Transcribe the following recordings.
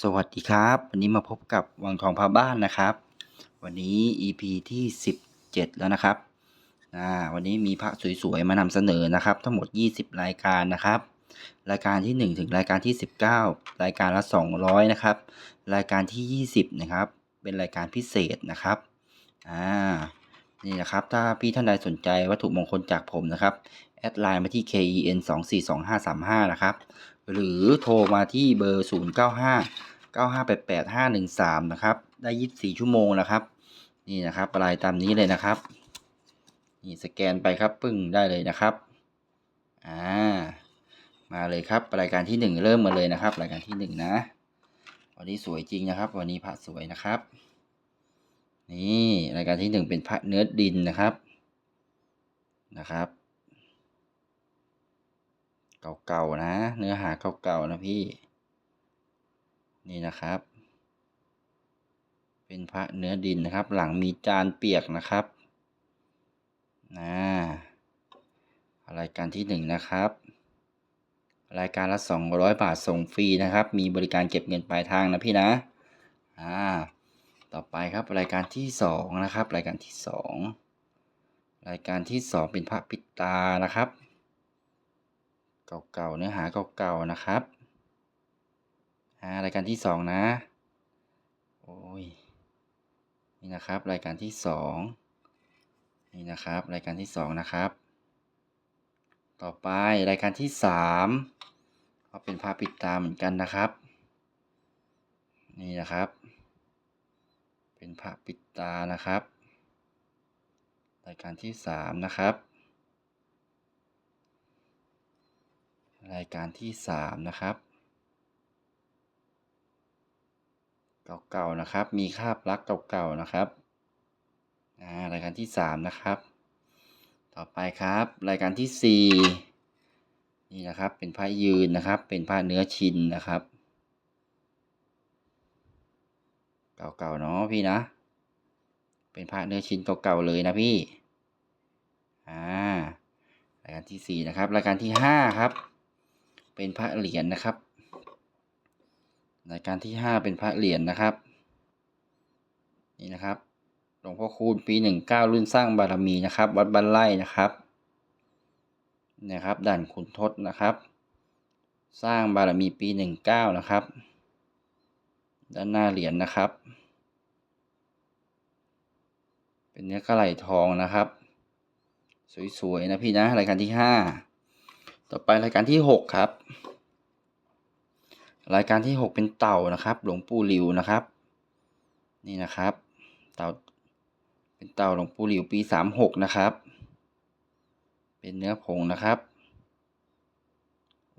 สวัสดีครับ วันนี้มาพบกับวังทองพาบ้านนะครับ วันนี้ EP ที่ 17 แล้วนะครับอ่าวันนี้มีพระสวยๆ มานำเสนอนะครับ ทั้งหมด 20 รายการนะครับ รายการที่ 1 ถึงรายการที่ 19 รายการละ 200 นะครับ รายการที่ 20 นะครับ เป็นรายการพิเศษนะครับอ่านี่นะครับ ถ้าพี่ท่านใดสนใจวัตถุมงคลจากผมนะครับ แอดไลน์มาที่ KEN 2 4 2 5 3 5 นะครับ หรือโทรมาที่เบอร์ 0 9 5 9 5 8 8 5 1 3 นะครับ ได้ 24 ชั่วโมงนะครับ นี่นะครับรายตามนี้เลยนะครับ นี่สแกนไปครับปึ้งได้เลยนะครับ อ่า มาเลยครับรายการที่ 1 เริ่มมาเลยนะครับ รายการที่ 1 นะ วันนี้สวยจริงนะครับ วันนี้พระสวยนะครับ นี่รายการที่ 1 เป็นพระเนื้อดินนะครับ นะครับ เก่าๆนะ เนื้อหาเก่าๆนะพี่ นี่นะครับ เป็นพระเนื้อดินนะครับ หลังมีจานเปียกนะครับนะรายการที่หนึ่งนะครับ รายการละสองร้อยบาทส่งฟรีนะครับ มีบริการเก็บเงินปลายทางนะพี่นะอ่าต่อไปครับรายการที่สองนะครับ รายการที่สองรายการที่สองเป็นพระปิตานะครับ เก่าๆเนื้อหาเก่าๆนะครับอ่ารายการที่สองนะโอ้ยนี่นะครับรายการที่สองนี่นะครับรายการที่สองนะครับ ต่อไปรายการที่สามก็เป็นพระปิดตาเหมือนกันนะครับ นี่นะครับ เป็นพระปิดตานะครับ รายการที่สามนะครับ รายการที่สามนะครับ เก่าๆนะครับ มีคาบลักเก่าๆนะครับอ่ารายการที่สามนะครับ ต่อไปครับ รายการที่สี่นี่นะครับ เป็นผ้ายืนนะครับ เป็นผ้าเนื้อชินนะครับ เก่าๆเนาะพี่นะ เป็นผ้าเนื้อชิ้นเก่าๆเลยนะพี่ อ่า รายการที่สี่นะครับ รายการที่ห้าครับ เป็นพระเหรียญนะครับรายการที่ห้าเป็นพระเหรียญนะครับ นี่นะครับหลวงพ่อคูณปีหนึ่งเก้ารุ่นสร้างบารมีนะครับ วัดบ้านไร่นะครับนะครับด่านขุนทศนะครับ สร้างบารมีปีหนึ่งเก้านะครับ ด้านหน้าเหรียญนะครับ เป็นเนื้อกระไหลทองนะครับ สวยๆนะพี่นะรายการที่ห้า ต่อไปรายการที่หกครับ รายการที่หกเป็นเต่านะครับ หลวงปู่หลิวนะครับ นี่นะครับ เต่าเป็นเต่าหลวงปู่หลิวปีสามหกนะครับ เป็นเนื้อผงนะครับ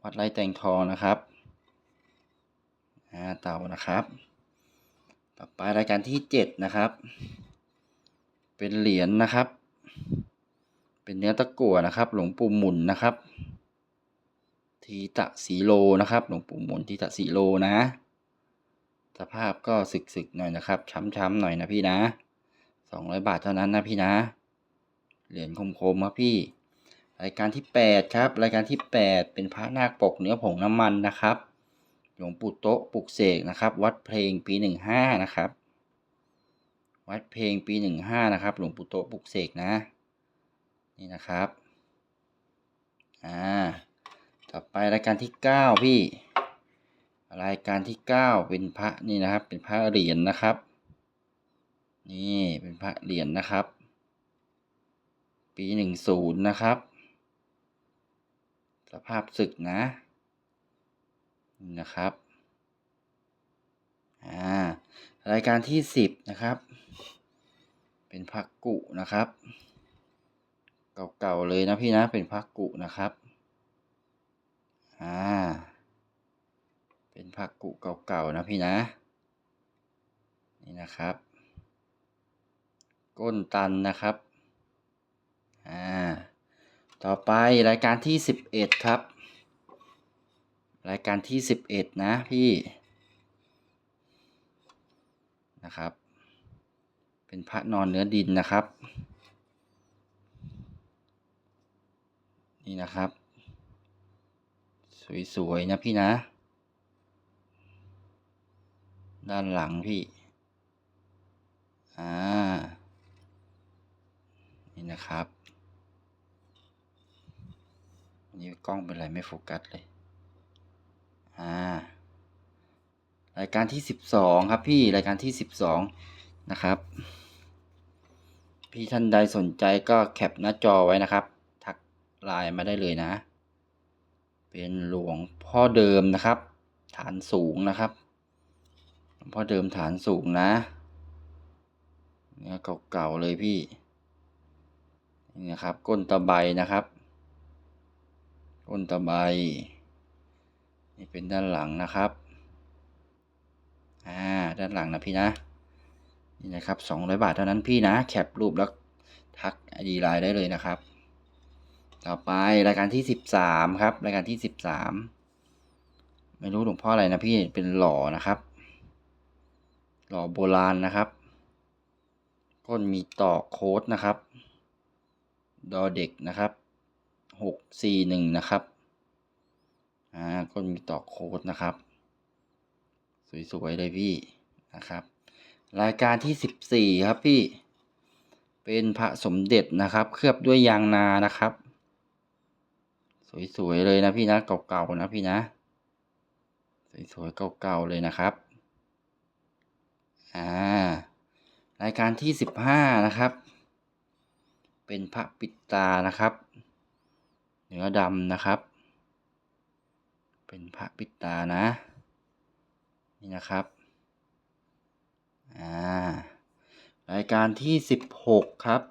วัดไร่แตงทองนะครับเต่านะครับ ต่อไปรายการที่เจ็ดนะครับ เป็นเหรียญนะครับ เป็นเนื้อตะกั่วนะครับ หลวงปู่หมุนนะครับ ทีตะสีโลนะครับ หลวงปู่หมุนทีตะสีโลนะ สภาพก็สึกๆหน่อยนะครับ ช้ำๆหน่อยนะพี่นะสองร้อยบาทเท่านั้นนะพี่นะ เหรียญคมๆครับพี่ รายการที่แปดครับ รายการที่แปดเป็นพระนาคปกเนื้อผงน้ำมันนะครับหลวงปู่โต๊ะปลุกเสกนะครับ วัดเพลงปีหนึ่งห้านะครับ วัดเพลงปีหนึ่งห้านะครับ หลวงปู่โต๊ะปลุกเสกนะ นี่นะครับ อ่า ต่อไปรายการที่เก้าพี่ รายการที่เก้าเป็นพระนี่นะครับ เป็นพระเหรียญนะครับ นี่เป็นพระเหรียญนะครับ ปีหนึ่งศูนย์นะครับ สภาพศึกนะนี่นะครับอ่ารายการที่สิบนะครับ เป็นพระกุนะครับ เก่าๆเลยนะพี่นะเป็นพระกุนะครับ อ่า เป็นพระกุเก่าๆนะพี่นะ นี่นะครับ ก้นตันนะครับ อ่า ต่อไปรายการที่สิบเอ็ดครับ รายการที่สิบเอ็ดนะพี่ นะครับ เป็นพระนอนเนื้อดินนะครับ นี่นะครับ สวยๆนะพี่นะ ด้านหลังพี่ อ่า นี่นะครับนี่กล้องเป็นไรไม่โฟกัสเลย อ่า รายการที่สิบสองครับพี่ รายการที่สิบสองนะครับ พี่ท่านใดสนใจก็แคปหน้าจอไว้นะครับ ทักไลน์มาได้เลยนะ เป็นหลวงพ่อเดิมนะครับ ฐานสูงนะครับหลวงพ่อเดิมฐานสูงนะเนื้อเก่าๆเลยพี่นี่นะครับ ก้นตะไบนะครับ ก้นตะไบนี่เป็นด้านหลังนะครับอ่าด้านหลังนะพี่นะนี่นะครับสองร้อยบาทเท่านั้นพี่นะแคปรูปแล้วทักไอดีไลน์ได้เลยนะครับ ต่อไปรายการที่สิบสามครับ รายการที่สิบสามไม่รู้หลวงพ่ออะไรนะพี่เป็นหล่อนะครับ หล่อโบราณนะครับก้นมีต่อโค้ดนะครับ ดอเด็กนะครับหกสี่หนึ่งนะครับอ่าก้นมีต่อโค้ดนะครับ สวยๆเลยพี่นะครับ รายการที่สิบสี่ครับพี่ เป็นพระสมเด็จนะครับ เคลือบด้วยยางนานะครับ สวยๆเลยนะพี่นะเก่าๆนะพี่นะ สวยๆเก่าๆเลยนะครับอ่ารายการที่สิบห้านะครับ เป็นพระปิดตานะครับ เนื้อดำนะครับ เป็นพระปิดตานะ นี่นะครับอ่ารายการที่สิบหกครับ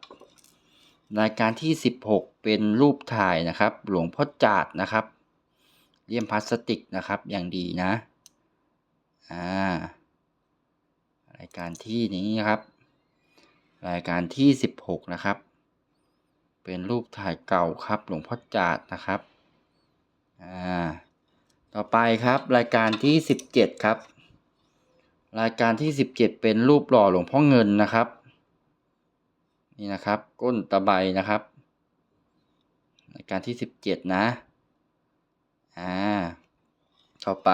รายการที่สิบหกเป็นรูปถ่ายนะครับ หลวงพ่อจาดนะครับเลี่ยมพลาสติกนะครับอย่างดีนะอ่ารายการที่นี้ครับ รายการที่สิบหกนะครับ เป็นรูปถ่ายเก่าครับ หลวงพ่อจาดนะครับอ่าต่อไปครับรายการที่สิบเจ็ดครับ รายการที่สิบเจ็ดเป็นรูปหล่อหลวงพ่อเงินนะครับ นี่นะครับ ก้นตะไบนะครับรายการที่สิบเจ็ดนะ อ่า ต่อไป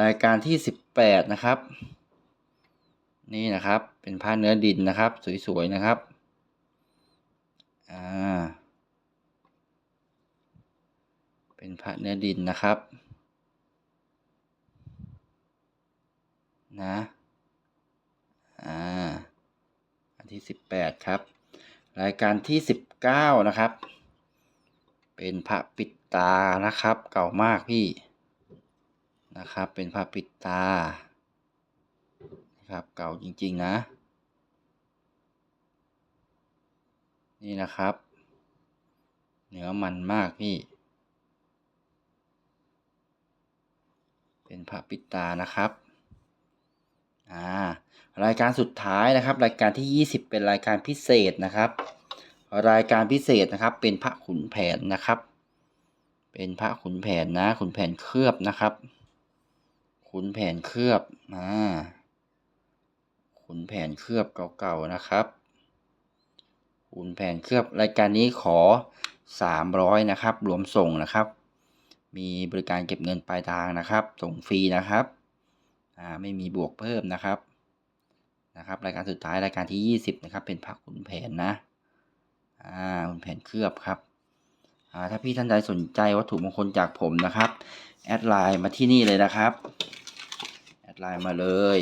รายการที่สิบแปดนะครับ นี่นะครับ เป็นผ้าเนื้อดินนะครับ สวยๆนะครับ อ่า เป็นผ้าเนื้อดินนะครับ นะ 18 ครับ รายการที่ 19 นะครับ เป็นพระปิดตานะครับ เก่ามากพี่นะครับ เป็นพระปิดตานะครับ เก่าจริง ๆ นะ นี่นะครับเนื้อมันมากพี่ เป็นพระปิดตานะครับ อ่ารายการสุดท้ายนะครับ รายการที่ 20 เป็นรายการพิเศษนะครับ รายการพิเศษนะครับ เป็นพระขุนแผนนะครับ เป็นพระขุนแผนนะ ขุนแผนเคลือบนะครับ ขุนแผนเคลือบอ่าขุนแผนเคลือบเก่าๆนะครับ ขุนแผนเคลือบรายการนี้ขอ 300 นะครับ รวมส่งนะครับ มีบริการเก็บเงินปลายทางนะครับ ส่งฟรีนะครับ อ่าไม่มีบวกเพิ่มนะครับนะครับ รายการสุดท้ายรายการที่ 20 นะครับ เป็นพระขุนแผนนะอ่าขุนแผนเคลือบครับอ่าถ้าพี่ท่านใดสนใจวัตถุมงคลจากผมนะครับแอดไลน์มาที่นี่เลยนะครับแอดไลน์มาเลย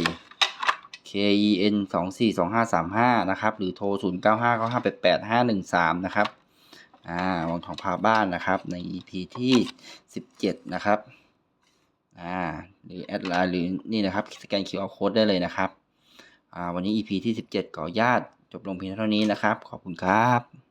K E N สองสี่สองห้าสามห้านะครับหรือโทรศูนย์เก้าห้าเก้าห้าแปดแปดห้าหนึ่งสามนะครับอ่าวังทองพาบ้านนะครับใน EP ที่สิบเจ็ดนะครับ อ่าหรือแอดไลน์หรือนี่นะครับสแกน QR Code ได้เลยนะครับอ่าวันนี้ EP ที่สิบเจ็ดขออนุญาตจบลงเพียงเท่านี้นะครับ ขอบคุณครับ